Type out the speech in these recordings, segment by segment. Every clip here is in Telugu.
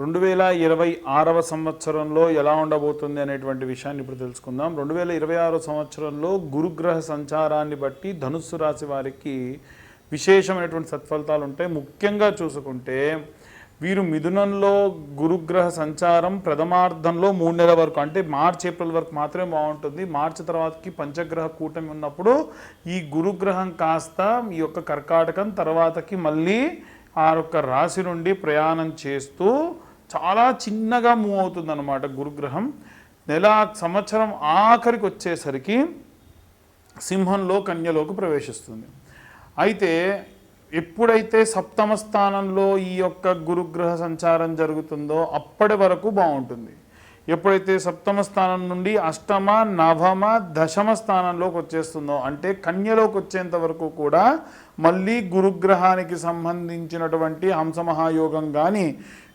రెండు వేల ఇరవై ఆరవ సంవత్సరంలో ఎలా ఉండబోతుంది అనేటువంటి విషయాన్ని ఇప్పుడు తెలుసుకుందాం. రెండు వేల ఇరవై ఆరో సంవత్సరంలో గురుగ్రహ సంచారాన్ని బట్టి ధనుస్సు రాశి వారికి విశేషమైనటువంటి సత్ఫలితాలు ఉంటాయి. ముఖ్యంగా చూసుకుంటే వీరు మిథునంలో గురుగ్రహ సంచారం ప్రథమార్థంలో మూడు నెలల వరకు అంటే మార్చ్ ఏప్రిల్ వరకు మాత్రమే బాగుంటుంది. మార్చి తర్వాతకి పంచగ్రహ కూటమి ఉన్నప్పుడు ఈ గురుగ్రహం కాస్త ఈ యొక్క కర్కాటకం తర్వాతకి మళ్ళీ ఆ యొక్క రాశి నుండి ప్రయాణం చేస్తూ చాలా చిన్నగా మూవ్ అవుతుంది అనమాట గురుగ్రహం. నెల సంవత్సరం ఆఖరికి వచ్చేసరికి సింహంలో కన్యలోకి ప్రవేశిస్తుంది. అయితే ఎప్పుడైతే సప్తమ స్థానంలో ఈ యొక్క గురుగ్రహ సంచారం జరుగుతుందో అప్పటి వరకు బాగుంటుంది. ఎప్పుడైతే సప్తమ స్థానం నుండి అష్టమ నవమ దశమ స్థానంలోకి వచ్చేస్తుందో అంటే కన్యలోకి వచ్చేంత వరకు కూడా మళ్ళీ గురుగ్రహానికి సంబంధించినటువంటి హంసమహాయోగం కానీ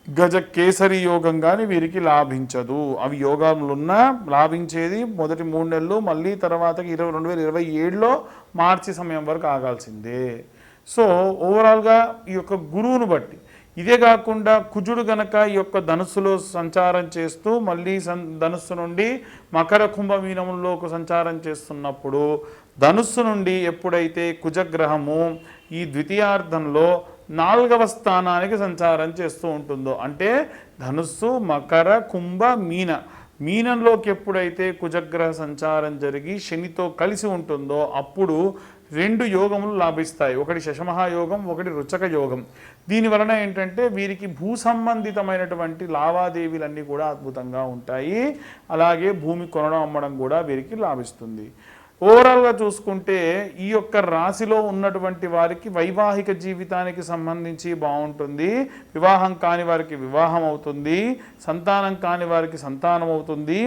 గజ కేసరి యోగం కానీ వీరికి లాభించదు. అవి యోగములున్నా లాభించేది మొదటి మూడు నెలలు మళ్ళీ తర్వాత ఇరవై రెండు వేల ఇరవై ఏడులో మార్చి సమయం వరకు ఆగాల్సిందే. సో ఓవరాల్గా ఈ యొక్క గురువును బట్టి ఇదే కాకుండా కుజుడు గనక ఈ యొక్క ధనుస్సులో సంచారం చేస్తూ మళ్ళీ సన్ ధనుస్సు నుండి మకర కుంభమీనంలోకి సంచారం చేస్తున్నప్పుడు ధనుస్సు నుండి ఎప్పుడైతే కుజగ్రహము ఈ ద్వితీయార్థంలో నాలుగవ స్థానానికి సంచారం చేస్తూ ఉంటుందో. అంటే ధనుస్సు మకర కుంభ మీన. మీనంలోకి ఎప్పుడైతే కుజగ్రహ సంచారం జరిగి శనితో కలిసి ఉంటుందో అప్పుడు రెండు యోగములు లాభిస్తాయి. ఒకటి శశమహాయోగం ఒకటి రుచక యోగం దీని వలన ఏంటంటే వీరికి భూ సంబంధితమైనటువంటి లావాదేవీలన్నీ కూడా అద్భుతంగా ఉంటాయి. అలాగే భూమి కొనడం అమ్మడం కూడా వీరికి లాభిస్తుంది. ఓవరాల్గా చూసుకుంటే ఈ యొక్క రాశిలో ఉన్నటువంటి వారికి వైవాహిక జీవితానికి సంబంధించి బాగుంటుంది. వివాహం కాని వారికి వివాహం అవుతుంది. సంతానం కాని వారికి సంతానం అవుతుంది.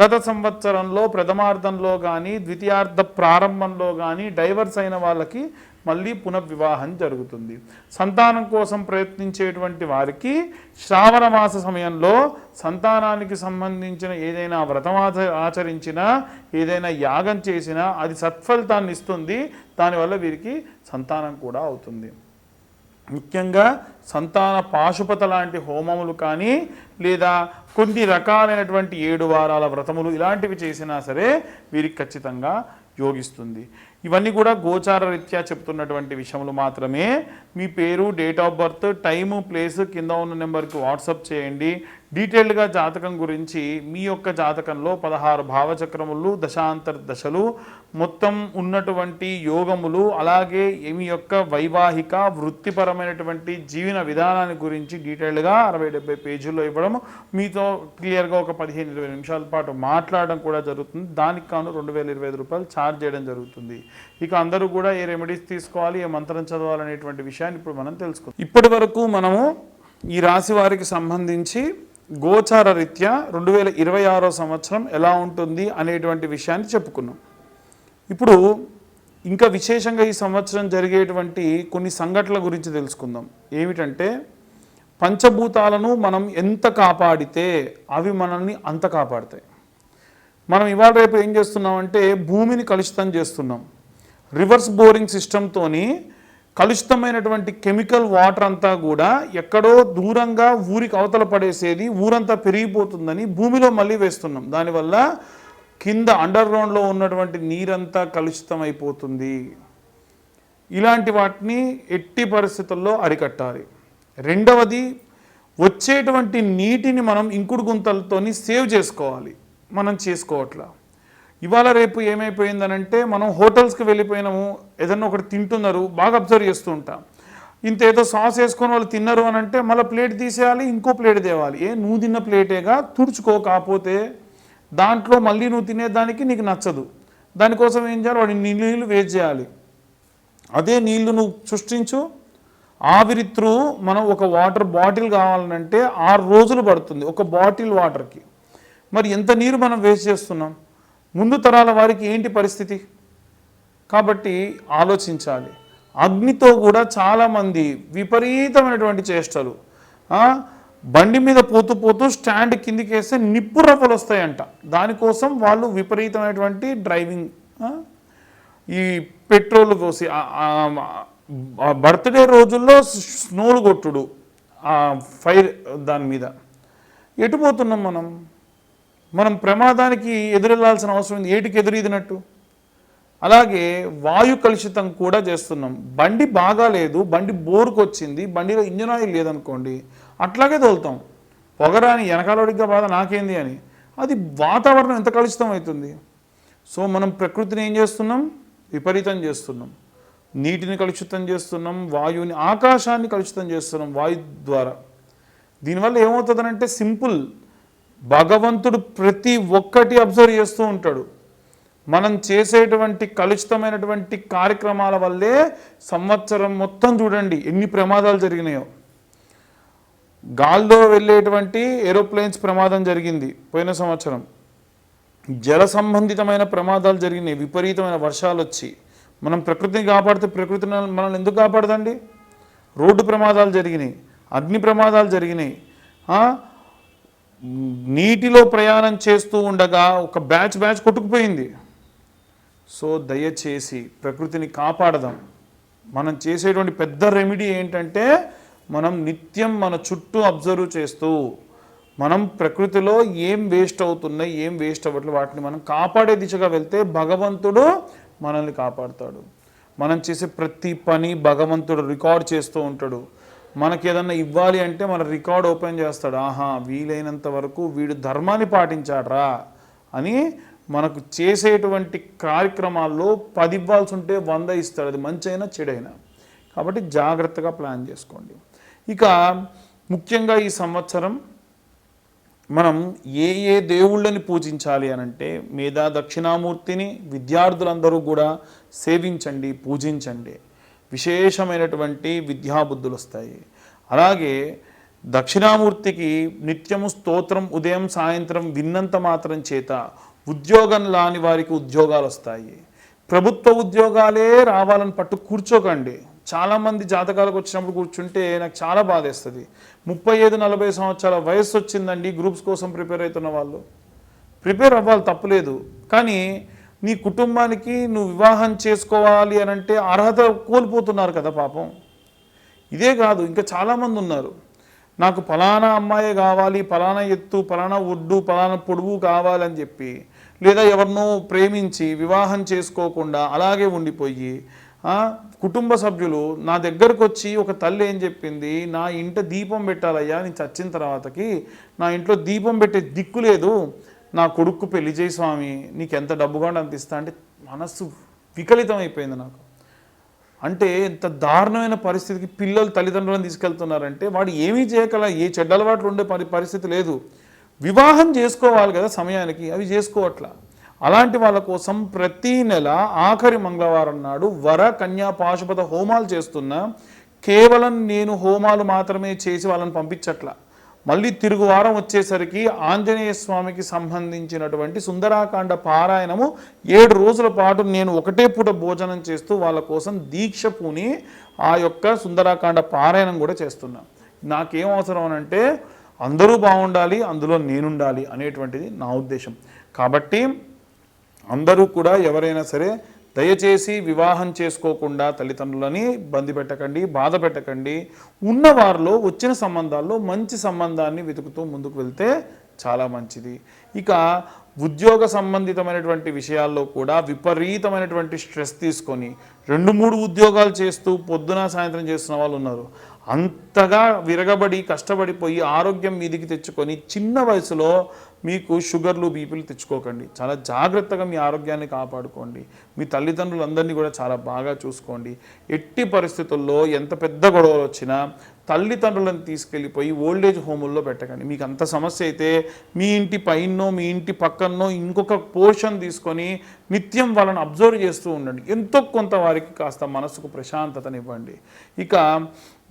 గత సంవత్సరంలో ప్రథమార్థంలో కానీ ద్వితీయార్థ ప్రారంభంలో కానీ డైవర్స్ అయిన వాళ్ళకి మళ్ళీ పునర్వివాహం జరుగుతుంది. సంతానం కోసం ప్రయత్నించేటువంటి వారికి శ్రావణ మాస సమయంలో సంతానానికి సంబంధించిన ఏదైనా వ్రతం ఆచ- ఆచరించినా ఏదైనా యాగం చేసినా అది సత్ఫలితాన్ని ఇస్తుంది. దానివల్ల వీరికి సంతానం కూడా అవుతుంది. ముఖ్యంగా సంతాన పాశుపత లాంటి హోమములు కానీ లేదా కొన్ని రకాలైనటువంటి ఏడు వారాల వ్రతములు ఇలాంటివి చేసినా సరే వీరికి ఖచ్చితంగా యోగిస్తుంది. ఇవన్నీ కూడా గోచార రీత్యా చెప్తున్నటువంటి విషయములు మాత్రమే. మీ పేరు date of birth time place కింద ఉన్న నెంబర్కి వాట్సాప్ చేయండి. డీటెయిల్డ్గా జాతకం గురించి మీ యొక్క జాతకంలో పదహారు భావచక్రములు దశాంతర దశలు మొత్తం ఉన్నటువంటి యోగములు అలాగే మీ యొక్క వైవాహిక వృత్తిపరమైనటువంటి జీవన విధానాన్ని గురించి డీటెయిల్డ్గా అరవై డెబ్బై పేజీల్లో ఇవ్వడం మీతో క్లియర్గా ఒక పదిహేను ఇరవై నిమిషాల పాటు మాట్లాడడం కూడా జరుగుతుంది. దానికి కాను రెండు వేల ఇరవై ఐదు రూపాయలు ఛార్జ్ చేయడం జరుగుతుంది. ఇక అందరూ కూడా ఏ రెమెడీస్ తీసుకోవాలి ఏ మంత్రం చదవాలనేటువంటి విషయాన్ని ఇప్పుడు మనం తెలుసుకుందాం. ఇప్పటి వరకు మనము ఈ రాశి వారికి సంబంధించి గోచార రీత్యా రెండు వేల ఇరవై ఆరో సంవత్సరం ఎలా ఉంటుంది అనేటువంటి విషయాన్ని చెప్పుకున్నాం. ఇప్పుడు ఇంకా విశేషంగా ఈ సంవత్సరం జరిగేటువంటి కొన్ని సంఘటనల గురించి తెలుసుకుందాం. ఏమిటంటే పంచభూతాలను మనం ఎంత కాపాడితే అవి మనల్ని అంత కాపాడతాయి. మనం ఇవాళ రేపు ఏం చేస్తున్నామంటే భూమిని కలుషితం చేస్తున్నాం. రివర్స్ బోరింగ్ సిస్టంతోని కలుషితమైనటువంటి కెమికల్ వాటర్ అంతా కూడా ఎక్కడో దూరంగా ఊరికి అవతల పడేసేది ఊరంతా పెరిగిపోతుందని భూమిలో మళ్ళీ వేస్తున్నాం. దానివల్ల కింద అండర్ గ్రౌండ్లో ఉన్నటువంటి నీరంతా కలుషితం అయిపోతుంది ఇలాంటి వాటిని ఎట్టి పరిస్థితుల్లో అరికట్టాలి. రెండవది వచ్చేటువంటి నీటిని మనం ఇంకుడు గుంతలతోని సేవ్ చేసుకోవాలి. మనం చేసుకోవట్లా. ఇవాళ రేపు ఏమైపోయిందనంటే మనం హోటల్స్కి వెళ్ళిపోయినాము ఏదన్నా ఒకటి తింటున్నారు బాగా అబ్జర్వ్ చేస్తూ ఉంటాం. ఇంత ఏదో సాస్ వేసుకొని వాళ్ళు తిన్నారు అని అంటే మళ్ళీ ప్లేట్ తీసేయాలి ఇంకో ప్లేట్ తేవాలి. ఏ నువ్వు తిన్న ప్లేటేగా తుడుచుకో కాకపోతే దాంట్లో మళ్ళీ నువ్వు తినేదానికి నీకు నచ్చదు. దానికోసం ఏం చేయాలి? వాడి నీళ్ళు వేస్ట్ చేయాలి. అదే నీళ్ళు నువ్వు సృష్టించు. ఆవిరి త్రూ మనం ఒక వాటర్ బాటిల్ కావాలంటే ఆరు రోజులు పడుతుంది ఒక బాటిల్ వాటర్కి. మరి ఎంత నీరు మనం వేస్ట్ చేస్తున్నాం? ముందు తరాల వారికి ఏంటి పరిస్థితి? కాబట్టి ఆలోచించాలి. అగ్నితో కూడా చాలామంది విపరీతమైనటువంటి చేష్టలు. బండి మీద పోతూ పోతూ స్టాండ్ కిందికి వేస్తే నిప్పు రవ్వలు వస్తాయంట దానికోసం వాళ్ళు విపరీతమైనటువంటి డ్రైవింగ్ ఈ పెట్రోల్ పోసి బర్త్డే రోజుల్లో స్నోలు కొట్టుడు ఫైర్ దాని మీద. ఎటు పోతున్నాం మనం? మనం ప్రమాదానికి ఎదురెళ్ళాల్సిన అవసరం ఉంది. ఏటికి ఎదురీదినట్టు? అలాగే వాయు కలుషితం కూడా చేస్తున్నాం. బండి బాగా లేదు బండి బోరుకు వచ్చింది బండిలో ఇంజన్ ఆయిల్ లేదనుకోండి అట్లాగే తోలుతాం. పొగరాని వెనకాలడిగా బాధ నాకేంది అని. అది వాతావరణం ఎంత కలుషితం అవుతుంది? సో మనం ప్రకృతిని ఏం చేస్తున్నాం? విపరీతం చేస్తున్నాం. నీటిని కలుషితం చేస్తున్నాం వాయువుని ఆకాశాన్ని కలుషితం చేస్తున్నాం వాయు ద్వారా. దీనివల్ల ఏమవుతుందనంటే సింపుల్ భగవంతుడు ప్రతి ఒక్కటి అబ్జర్వ్ చేస్తూ ఉంటాడు. మనం చేసేటువంటి కలుషితమైనటువంటి కార్యక్రమాల వల్లే సంవత్సరం మొత్తం చూడండి ఎన్ని ప్రమాదాలు జరిగినాయో. గాల్లో వెళ్ళేటువంటి ఏరోప్లేన్స్ ప్రమాదం జరిగింది పోయిన సంవత్సరం. జల సంబంధితమైన ప్రమాదాలు జరిగినాయి విపరీతమైన వర్షాలు వచ్చి. మనం ప్రకృతిని కాపాడితే ప్రకృతిని మనల్ని ఎందుకు కాపాడదండి? రోడ్డు ప్రమాదాలు జరిగినాయి అగ్ని ప్రమాదాలు జరిగినాయి. నీటిలో ప్రయాణం చేస్తూ ఉండగా ఒక బ్యాచ్ బ్యాచ్ కొట్టుకుపోయింది. సో దయచేసి ప్రకృతిని కాపాడదాం. మనం చేసేటువంటి పెద్ద రెమెడీ ఏంటంటే మనం నిత్యం మన చుట్టూ అబ్జర్వ్ చేస్తూ మనం ప్రకృతిలో ఏం వేస్ట్ అవుతున్నాయి ఏం వేస్ట్ అవ్వట్లేదు వాటిని మనం కాపాడే దిశగా వెళ్తే భగవంతుడు మనల్ని కాపాడుతాడు. మనం చేసే ప్రతి పని భగవంతుడు రికార్డ్ చేస్తూ ఉంటాడు. మనకి ఏదన్నా ఇవ్వాలి అంటే మన రికార్డ్ ఓపెన్ చేస్తాడు. ఆహా వీలైనంత వరకు వీడు ధర్మాన్ని పాటించాడ్రా అని మనకు చేసేటువంటి కార్యక్రమాల్లో పది ఇవ్వాల్సి ఉంటే వంద ఇస్తాడు. అది మంచి అయినా చెడైనా. కాబట్టి జాగ్రత్తగా ప్లాన్ చేసుకోండి. ఇక ముఖ్యంగా ఈ సంవత్సరం మనం ఏ ఏ దేవుళ్ళని పూజించాలి అని అంటే మేధా దక్షిణామూర్తిని విద్యార్థులందరూ కూడా సేవించండి పూజించండి. విశేషమైనటువంటి విద్యాబుద్ధులు వస్తాయి అలాగే దక్షిణామూర్తికి నిత్యము స్తోత్రం ఉదయం సాయంత్రం విన్నంత మాత్రం చేత ఉద్యోగం లాని వారికి ఉద్యోగాలు వస్తాయి ప్రభుత్వ ఉద్యోగాలే రావాలని పట్టు కూర్చోకండి. చాలామంది జాతకాలకు వచ్చినప్పుడు కూర్చుంటే నాకు చాలా బాధేస్తుంది. ముప్పై ఐదు నలభై సంవత్సరాల వయస్సు వచ్చిందండి గ్రూప్స్ కోసం ప్రిపేర్ అవుతున్న వాళ్ళు. ప్రిపేర్ అవ్వాలి తప్పులేదు. కానీ నీ కుటుంబానికి నువ్వు వివాహం చేసుకోవాలి అని అంటే అర్హత కోల్పోతున్నారు కదా పాపం. ఇదే కాదు ఇంకా చాలామంది ఉన్నారు. నాకు ఫలానా అమ్మాయే కావాలి ఫలానా ఎత్తు ఫలానా ఒడ్డు ఫలానా పొడువు కావాలని చెప్పి లేదా ఎవరినో ప్రేమించి వివాహం చేసుకోకుండా అలాగే ఉండిపోయి కుటుంబ సభ్యులు నా దగ్గరకు వచ్చి ఒక తల్లి ఏం చెప్పింది నా ఇంట దీపం పెట్టాలయ్యా నేను చచ్చిన తర్వాతకి నా ఇంట్లో దీపం పెట్టే దిక్కు లేదు నా కొడుకు పెళ్ళి చేయి స్వామి నీకు ఎంత డబ్బు కావాలంటే అంత ఇస్తా అంటే మనస్సు వికలితం అయిపోయింది నాకు. అంటే ఎంత దారుణమైన పరిస్థితికి పిల్లలు తల్లిదండ్రులను తీసుకెళ్తున్నారంటే వాడు ఏమీ చేయగల ఏ చెడ్డలవాట్లు ఉండే పరి పరిస్థితి లేదు. వివాహం చేసుకోవాలి కదా సమయానికి అవి చేసుకోవట్లా. అలాంటి వాళ్ళ కోసం ప్రతి నెల ఆఖరి మంగళవారం నాడు వర కన్యా పాశుపత హోమాలు చేస్తున్నా. కేవలం నేను హోమాలు మాత్రమే చేసి వాళ్ళని పంపించట్లా. మళ్ళీ తిరుగు వారం వచ్చేసరికి ఆంజనేయ స్వామికి సంబంధించినటువంటి సుందరాకాండ పారాయణము ఏడు రోజుల పాటు నేను ఒకటే పూట భోజనం చేస్తూ వాళ్ళ కోసం దీక్ష పూని ఆ యొక్క సుందరాకాండ పారాయణం కూడా చేస్తున్నాను నాకేం అవసరం అని అంటే అందరూ బాగుండాలి అందులో నేనుండాలి అనేటువంటిది నా ఉద్దేశం. కాబట్టి అందరూ కూడా ఎవరైనా సరే దయచేసి వివాహం చేసుకోకుండా తల్లిదండ్రులని బంది పెట్టకండి బాధ పెట్టకండి. ఉన్నవారిలో వచ్చిన సంబంధాల్లో మంచి సంబంధాన్ని వెతుకుతూ ముందుకు వెళ్తే చాలా మంచిది. ఇక ఉద్యోగ సంబంధితమైనటువంటి విషయాల్లో కూడా విపరీతమైనటువంటి స్ట్రెస్ తీసుకొని రెండు మూడు ఉద్యోగాలు చేస్తూ పొద్దున సాయంత్రం చేస్తున్న వాళ్ళు ఉన్నారు. అంతగా విరగబడి కష్టపడిపోయి ఆరోగ్యం మీదికి తెచ్చుకొని చిన్న వయసులో మీకు షుగర్లు బీపీలు తెచ్చుకోకండి. చాలా జాగ్రత్తగా మీ ఆరోగ్యాన్ని కాపాడుకోండి. మీ తల్లిదండ్రులందరినీ కూడా చాలా బాగా చూసుకోండి. ఎట్టి పరిస్థితుల్లో ఎంత పెద్ద గొడవలు వచ్చినా తల్లిదండ్రులను తీసుకెళ్ళిపోయి ఓల్డేజ్ హోముల్లో పెట్టకండి. మీకు అంత సమస్య అయితే మీ ఇంటి పైనో మీ ఇంటి పక్కనో ఇంకొక పోర్షన్ తీసుకొని నిత్యం వాళ్ళని అబ్జర్వ్ చేస్తూ ఉండండి. ఎంతో కొంత వారికి కాస్త మనసుకు ప్రశాంతతనివ్వండి. ఇక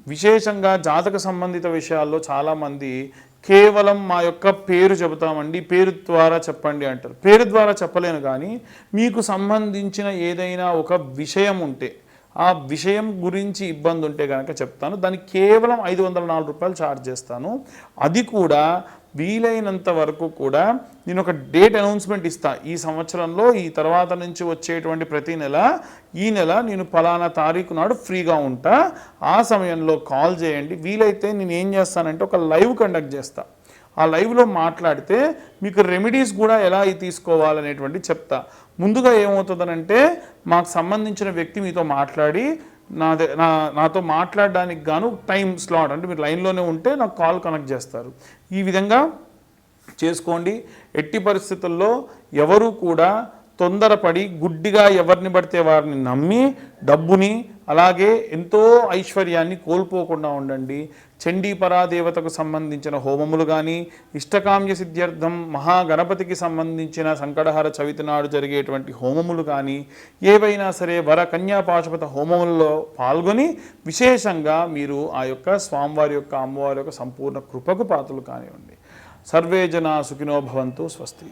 విశేషంగా జాతక సంబంధిత విషయాల్లో చాలామంది కేవలం మా యొక్క పేరు చెబుతామండి పేరు ద్వారా చెప్పండి అంటారు. పేరు ద్వారా చెప్పలేను కానీ మీకు సంబంధించిన ఏదైనా ఒక విషయం ఉంటే ఆ విషయం గురించి ఇబ్బంది ఉంటే కనుక చెప్తాను. దానికి కేవలం ఐదు వందల నాలుగు రూపాయలు ఛార్జ్ చేస్తాను. అది కూడా వీలైనంత వరకు కూడా నేను ఒక డేట్ అనౌన్స్మెంట్ ఇస్తా. ఈ సంవత్సరంలో ఈ తర్వాత నుంచి వచ్చేటువంటి ప్రతి నెల ఈ నెల నేను ఫలానా తారీఖు నాడు ఫ్రీగా ఉంటా. ఆ సమయంలో కాల్ చేయండి. వీలైతే నేను ఏం చేస్తానంటే ఒక లైవ్ కండక్ట్ చేస్తా. ఆ లైవ్లో మాట్లాడితే మీకు రెమెడీస్ కూడా ఎలా తీసుకోవాలనేటువంటి చెప్తా. ముందుగా ఏమవుతుందనంటే మాకు సంబంధించిన వ్యక్తి మీతో మాట్లాడి నా ద- నా నాతో మాట్లాడడానికి గాను టైం స్లాట్ అంటే మీరు లైన్లోనే ఉంటే నాకు కాల్ కనెక్ట్ చేస్తారు. ఈ విధంగా చేసుకోండి. ఎట్టి పరిస్థితుల్లో ఎవరు కూడా తొందరపడి గుడ్డిగా ఎవరిని పడితే వారిని నమ్మి డబ్బుని అలాగే ఎంతో ఐశ్వర్యాన్ని కోల్పోకుండా ఉండండి. చండీ పరాదేవతకు సంబంధించిన హోమములు కానీ ఇష్టకామ్య సిద్ధ్యర్థం మహాగణపతికి సంబంధించిన సంకటహార చవితి నాడు జరిగేటువంటి హోమములు కానీ ఏవైనా సరే వర కన్యా పాశుపత హోమములలో పాల్గొని విశేషంగా మీరు ఆ యొక్క స్వామివారి యొక్క అమ్మవారి యొక్క సంపూర్ణ కృపకు పాత్రలు కానివ్వండి. సర్వే జనా సుఖినో భవంతు స్వస్తి.